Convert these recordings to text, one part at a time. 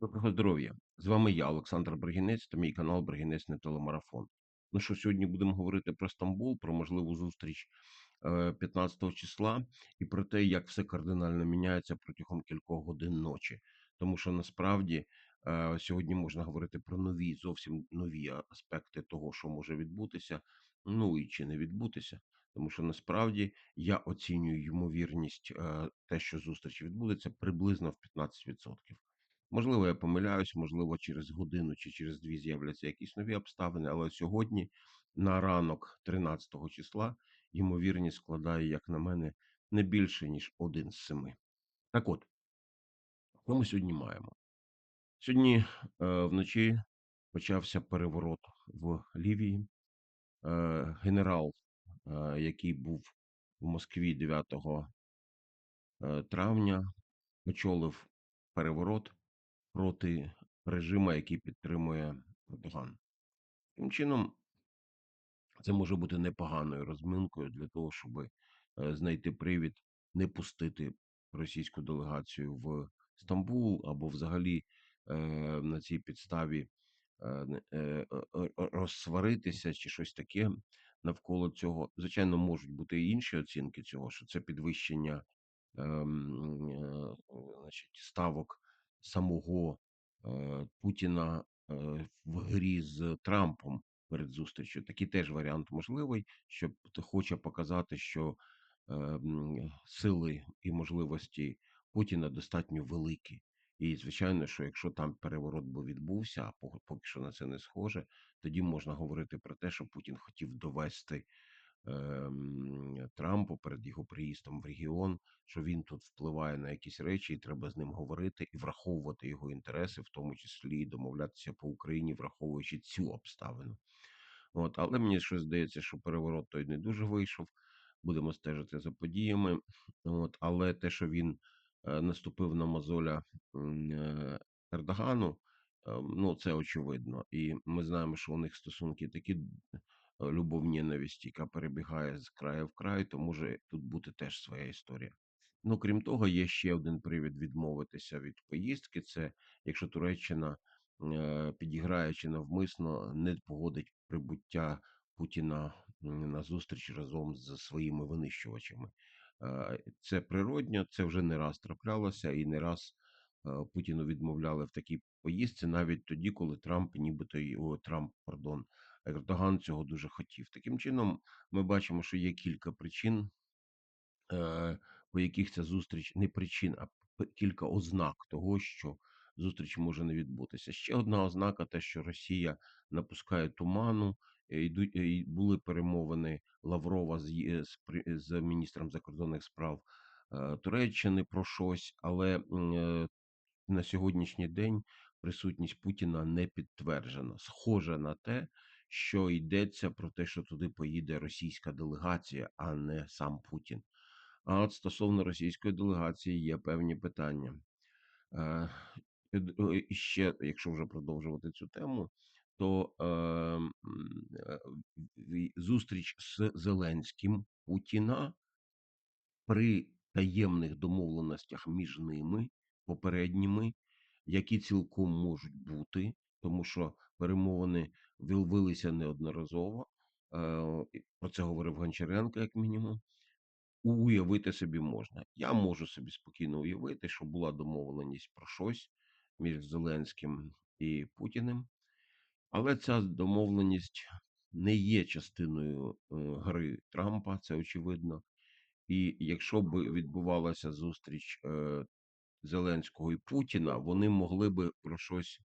Доброго здоров'я! З вами я, Олександр Бригінець, та мій канал Бригінець не телемарафон. Ну що, сьогодні будемо говорити про Стамбул, про можливу зустріч е, 15 числа і про те, як все кардинально міняється протягом кількох годин ночі. Тому що насправді е, сьогодні можна говорити про нові, зовсім нові аспекти того, що може відбутися, ну і чи не відбутися. Тому що насправді я оцінюю ймовірність е, те, що зустріч відбудеться, приблизно в 15%. Можливо, я помиляюсь, можливо, через годину чи через дві з'являться якісь нові обставини, але сьогодні, на ранок 13 числа, ймовірність складає, як на мене, не більше, ніж один з семи. Так от, що ми сьогодні маємо? Сьогодні е, вночі почався переворот в Лівії. Е, генерал, е, який був в Москві 9 е, травня, очолив переворот проти режиму, який підтримує Ердоган. Таким чином, це може бути непоганою розминкою для того, щоб е, знайти привід не пустити російську делегацію в Стамбул або взагалі е, на цій підставі е, розсваритися чи щось таке навколо цього. Звичайно, можуть бути і інші оцінки цього, що це підвищення ем, значить, ставок самого е, Путіна е, в грі з Трампом перед зустрічю. Такий теж варіант можливий, що хоче показати, що е, сили і можливості Путіна достатньо великі. І звичайно, що якщо там переворот би відбувся, а пок- поки що на це не схоже, тоді можна говорити про те, що Путін хотів довести Трампу перед його приїздом в регіон, що він тут впливає на якісь речі, і треба з ним говорити і враховувати його інтереси, в тому числі і домовлятися по Україні, враховуючи цю обставину. От, але мені щось здається, що переворот той не дуже вийшов. Будемо стежити за подіями. От, але те, що він е, наступив на мозоля е, Ердогану, е, ну це очевидно. І ми знаємо, що у них стосунки такі любов ненависть, яка перебігає з краю в край, то може тут бути теж своя історія. Ну, крім того, є ще один привід відмовитися від поїздки. Це якщо Туреччина, е, підіграючи навмисно, не погодить прибуття Путіна на зустріч разом з своїми винищувачами. Е, Це природньо, це вже не раз траплялося, і не раз е, Путіну відмовляли в такій поїздці, навіть тоді, коли Трамп, нібито о, Трамп, пардон, Ердоган цього дуже хотів. Таким чином, ми бачимо, що є кілька причин е, по яких ця зустріч не причин, а кілька ознак того, що зустріч може не відбутися. Ще одна ознака, те, що Росія напускає туману. е, Йдуть е, і були перемовини Лаврова з, з, з міністром закордонних справ е, Туреччини про щось, але е, на сьогоднішній день присутність Путіна не підтверджена. Схоже на те, що йдеться про те, що туди поїде російська делегація, а не сам Путін. А от стосовно російської делегації є певні питання. Е, і ще, якщо вже продовжувати цю тему, то е, е, зустріч з Зеленським Путіна при таємних домовленостях між ними, попередніми, які цілком можуть бути, тому що перемовини велися неодноразово. Е, Про це говорив Гончаренко, як мінімум. Уявити собі можна. Я можу собі спокійно уявити, що була домовленість про щось між Зеленським і Путіним, але ця домовленість не є частиною е, гри Трампа, це очевидно. І якщо б відбувалася зустріч е, Зеленського і Путіна, вони могли би про щось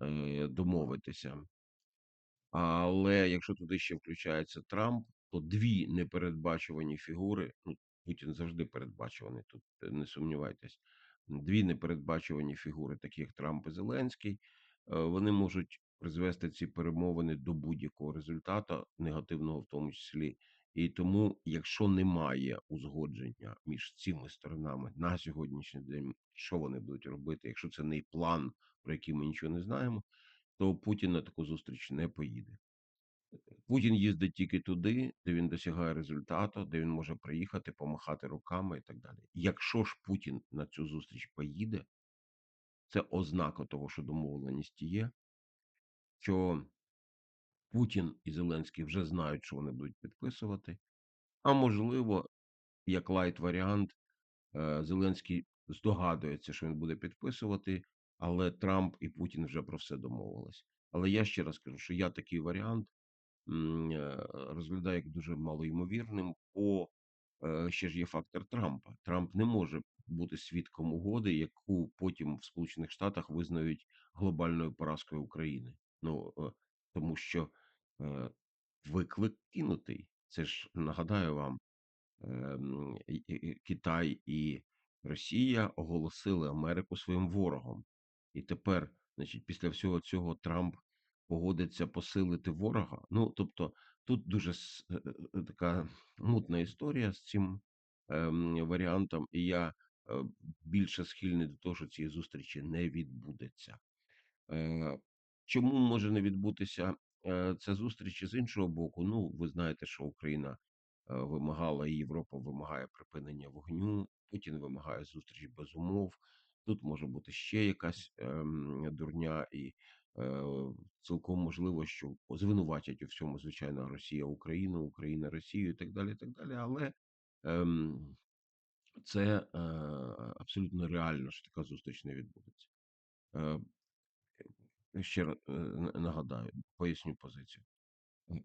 е, домовитися. Але якщо туди ще включається Трамп, то дві непередбачувані фігури, ну, Путін завжди передбачуваний, тут е, не сумнівайтесь, дві непередбачувані фігури, такі як Трамп і Зеленський, е, вони можуть призвести ці перемовини до будь-якого результату, негативного в тому числі. І тому, якщо немає узгодження між цими сторонами на сьогоднішній день, що вони будуть робити, якщо це не план, про який ми нічого не знаємо, то Путін на таку зустріч не поїде. Путін їздить тільки туди, де він досягає результату, де він може приїхати, помахати руками і так далі. Якщо ж Путін на цю зустріч поїде, Це ознака того, що домовленість є, що Путін і Зеленський вже знають, що вони будуть підписувати. А можливо, як лайт варіант, е, Зеленський здогадується, що він буде підписувати, але Трамп і Путін вже про все домовились. Але я ще раз кажу, що я такий варіант е, розглядаю як дуже малоймовірним, бо е, ще ж є фактор Трампа. Трамп не може бути свідком угоди, яку потім в Сполучених Штатах визнають глобальною поразкою України. Ну тому що е, виклик кинутий. Це ж нагадаю вам, і Китай і Росія оголосили Америку своїм ворогом. І тепер, значить, після всього цього Трамп погодиться посилити ворога. Ну, тобто, тут дуже е, е, е, така мутна історія з цим ем, варіантом, і я е, більше схильний до того, що цієї зустрічі не відбудеться. Е, Чому може не відбутися е, ця зустріч з іншого боку? Ну, ви знаєте, що Україна е, вимагала, і Європа вимагає припинення вогню, Путін вимагає зустрічі без умов. Тут може бути ще якась ем, дурня, і е, цілком можливо, що звинуватять у всьому, звичайно, Росія Україну, Україна Росію і так далі. і так далі. Але ем, це е, абсолютно реально, що така зустріч не відбудеться. Е, ще раз е, нагадаю, поясню позицію.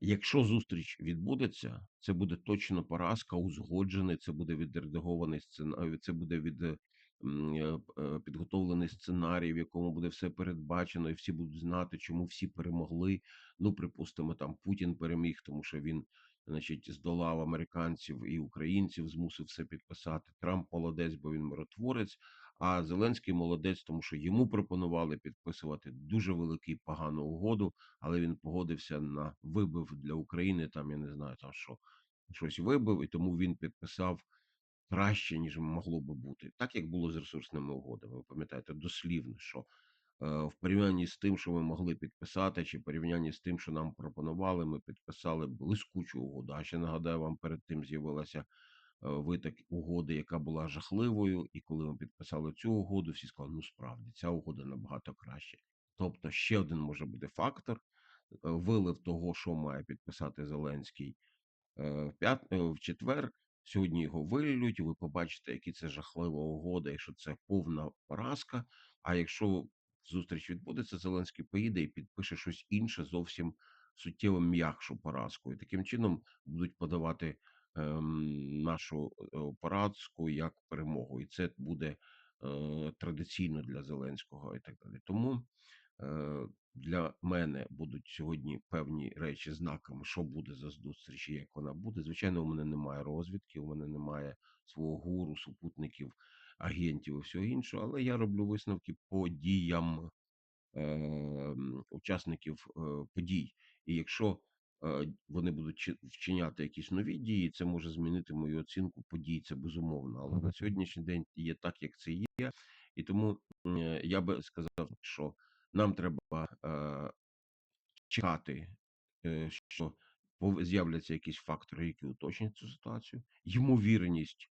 Якщо зустріч відбудеться, це буде точно поразка, узгоджений, це буде відредагований сценарій, це буде від е, е, е, підготовлений сценарій, в якому буде все передбачено, і всі будуть знати, чому всі перемогли. Ну, припустимо, там Путін переміг, тому що він, значить, здолав американців і українців, змусив все підписати. Трамп молодець, бо він миротворець. А Зеленський молодець, тому що йому пропонували підписувати дуже великий погану угоду але він погодився на вибив для України. Там я не знаю, там що щось вибив, і тому він підписав краще, ніж могло би бути, так як було з ресурсними угодами. Ви пам'ятаєте, дослівно, що е, в порівнянні з тим, що ми могли підписати, чи в порівнянні з тим, що нам пропонували, ми підписали блискучу угоду. А ще нагадаю вам, перед тим з'явилася виток угоди, яка була жахливою. І коли ми підписали цю угоду, всі сказали, ну справді ця угода набагато краще. Тобто ще один може бути фактор, е, вилив того, що має підписати Зеленський е, в п'ят... е, в четвер. Сьогодні його вилють, ви побачите, які це жахлива угода, і що це повна поразка. А якщо зустріч відбудеться, Зеленський поїде і підпише щось інше, зовсім суттєво м'якшу поразку. І таким чином будуть подавати нашу е, поразку як перемогу. І це буде е, традиційно для Зеленського і так далі. Тому Е, для мене будуть сьогодні певні речі знаками, що буде за зустріч і як вона буде. Звичайно, у мене немає розвідки, у мене немає свого гуру, супутників, агентів і всього іншого, але я роблю висновки по діям е, учасників е, подій. І якщо вони будуть вчиняти якісь нові дії, це може змінити мою оцінку подій. Це безумовно. Але на сьогоднішній день є так, як це є, і тому е, я би сказав, що нам треба е, чекати, е, що з'являться якісь фактори, які уточнять цю ситуацію. Ймовірність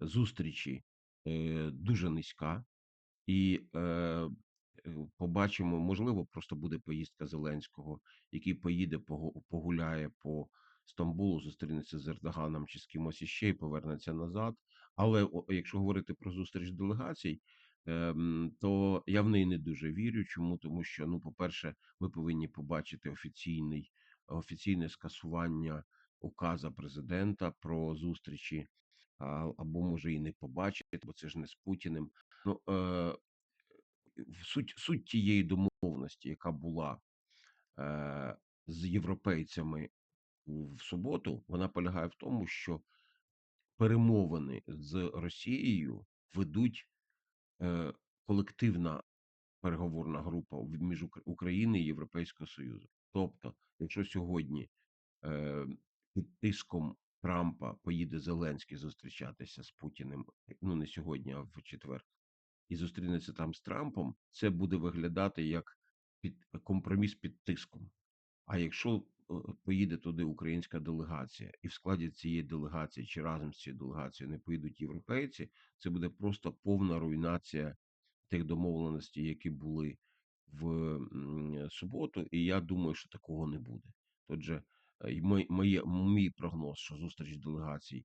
зустрічі е, дуже низька, і е, е, побачимо, можливо, просто буде поїздка Зеленського, який поїде, погуляє по Стамбулу, зустрінеться з Ердоганом чи з кимось іще і повернеться назад. Але якщо говорити про зустріч делегацій, ем, то я в неї не дуже вірю. Чому? Тому що, ну, по-перше, ми повинні побачити офіційний офіційне скасування указа президента про зустрічі, або може і не побачити, бо це ж не з Путіним. Ну, е, суть, суть тієї домовленості, яка була е, з європейцями в суботу, вона полягає в тому, що перемовини з Росією ведуть е, колективна переговорна група між Ук- Україною і Європейського Союзу. Тобто, якщо сьогодні е, під тиском Трампа поїде Зеленський зустрічатися з Путіним, ну не сьогодні, а в четвер, і зустрінеться там з Трампом, це буде виглядати як під компроміс під тиском. А якщо е, поїде туди українська делегація, і в складі цієї делегації чи разом з цією делегацією не поїдуть європейці, це буде просто повна руйнація тих домовленостей, які були в суботу, і я думаю, що такого не буде. Отже, е, моє, мій прогноз, що зустріч делегацій,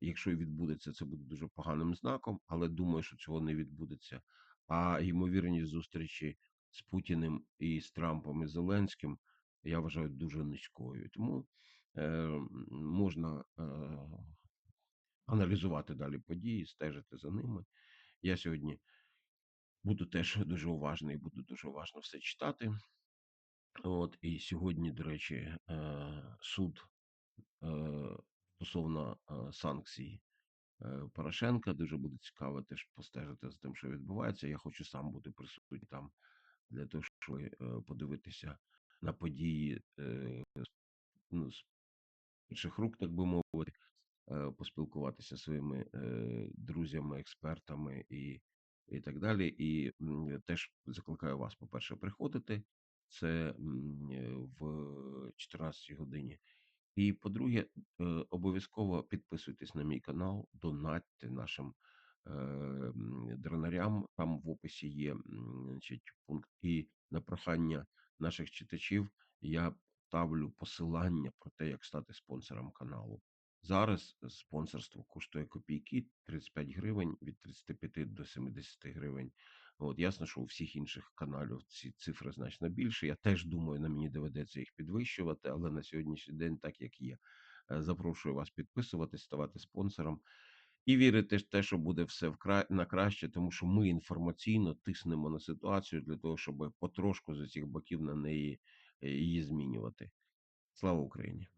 якщо і відбудеться, це буде дуже поганим знаком, але думаю, що цього не відбудеться. А ймовірність зустрічі з Путіним і з Трампом і Зеленським я вважаю дуже низькою. Тому е, можна е, аналізувати далі події, стежити за ними. Я сьогодні буду теж дуже уважний, буду дуже уважно все читати. От і сьогодні, до речі, е, суд е, стосовно е, санкцій е, Порошенка дуже буде цікаво теж постежити за тим, що відбувається. Я хочу сам бути присутній там для того, щоб е, подивитися на події ну, з перших рук, так би мовити, поспілкуватися зі своїми друзями, експертами і, і так далі. І теж закликаю вас, по-перше, приходити. Це в 14 годині. І по-друге, е, обов'язково підписуйтесь на мій канал, донатьте нашим е, дронарям. Там в описі є значить, пункт. І на прохання наших читачів я ставлю посилання про те, як стати спонсором каналу. Зараз спонсорство коштує копійки 35 гривень від 35 до 70 гривень. От ясно, що у всіх інших каналів ці цифри значно більше. Я теж думаю, на мені доведеться їх підвищувати, але на сьогоднішній день так як є. Е, Запрошую вас підписуватись, ставати спонсором і вірити в те, що буде все вкра... на краще, тому що ми інформаційно тиснемо на ситуацію для того, щоб потрошку з усіх боків на неї е, її змінювати. Слава Україні!